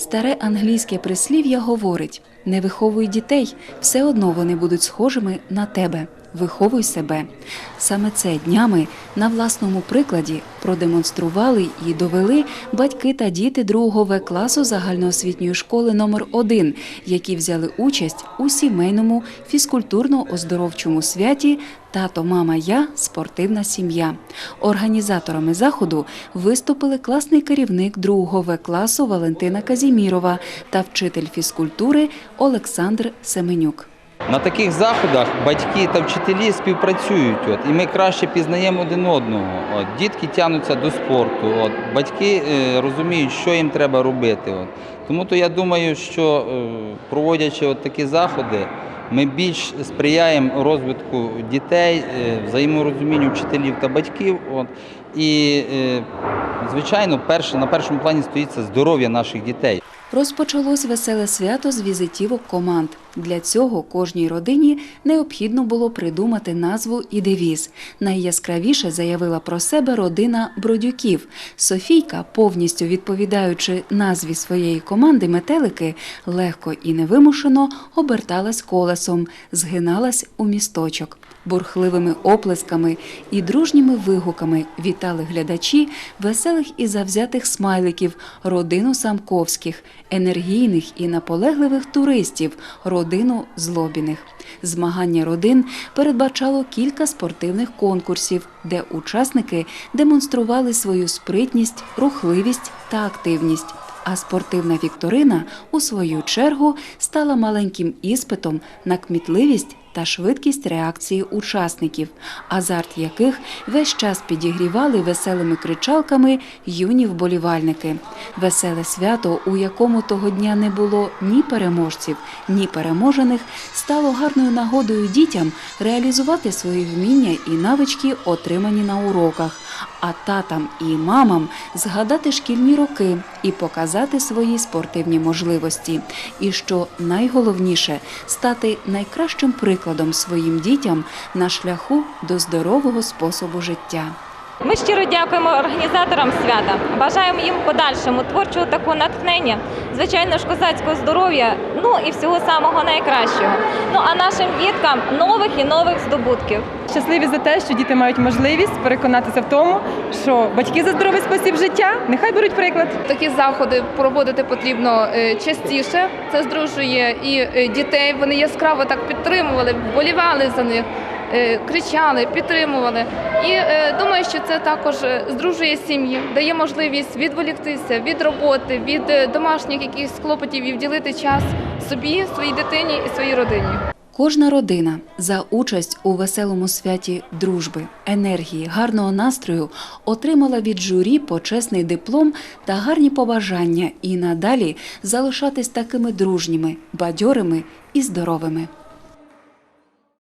Старе англійське прислів'я говорить: не виховуй дітей, все одно вони будуть схожими на тебе. Виховуй себе. Саме це днями на власному прикладі продемонстрували і довели батьки та діти другого В класу загальноосвітньої школи номер 1 які взяли участь у сімейному фізкультурно-оздоровчому святі Тато, мама, я спортивна сім'я. Організаторами заходу виступили класний керівник другого В класу Валентина Казімірова та вчитель фізкультури Олександр Семенюк. На таких заходах батьки та вчителі співпрацюють, от, і ми краще пізнаємо один одного. От, дітки тягнуться до спорту, от, батьки е, розуміють, що їм треба робити. От. Тому то я думаю, що е, проводячи от такі заходи, ми більш сприяємо розвитку дітей, е, взаєморозумінню вчителів та батьків. От, і, е, звичайно, перше, на першому плані стоїть це здоров'я наших дітей. Розпочалось веселе свято з візитівок команд. Для цього кожній родині необхідно було придумати назву і девіз. Найяскравіше заявила про себе родина Бродюків. Софійка, повністю відповідаючи назві своєї команди метелики, легко і невимушено оберталась колесом, згиналась у місточок. Бурхливими оплесками і дружніми вигуками вітали глядачі веселих і завзятих смайликів, родину Самковських, енергійних і наполегливих туристів, родину Злобіних. Змагання родин передбачало кілька спортивних конкурсів, де учасники демонстрували свою спритність, рухливість та активність. А спортивна вікторина, у свою чергу, стала маленьким іспитом на кмітливість та швидкість реакції учасників, азарт яких весь час підігрівали веселими кричалками юні вболівальники. Веселе свято, у якому того дня не було ні переможців, ні переможених, стало гарною нагодою дітям реалізувати свої вміння і навички, отримані на уроках, а татам і мамам згадати шкільні роки і показати свої спортивні можливості. І що найголовніше стати найкращим прикладом своїм дітям на шляху до здорового способу життя. Ми щиро дякуємо організаторам свята. Бажаємо їм подальшому творчого такого натхнення, звичайно ж козацького здоров'я, ну і всього самого найкращого. Ну а нашим діткам нових і нових здобутків. Щасливі за те, що діти мають можливість переконатися в тому, що батьки за здоровий спосіб життя нехай беруть приклад. Такі заходи проводити потрібно е, частіше. Це здружує і е, дітей. Вони яскраво так підтримували, вболівали за них, е, кричали, підтримували. І е, думаю, що це також здружує сім'ї, дає можливість відволіктися від роботи, від домашніх якихось клопотів і вділити час собі, своїй дитині і своїй родині. Кожна родина за участь у веселому святі дружби, енергії, гарного настрою отримала від журі почесний диплом та гарні побажання і надалі залишатись такими дружніми, бадьорими і здоровими.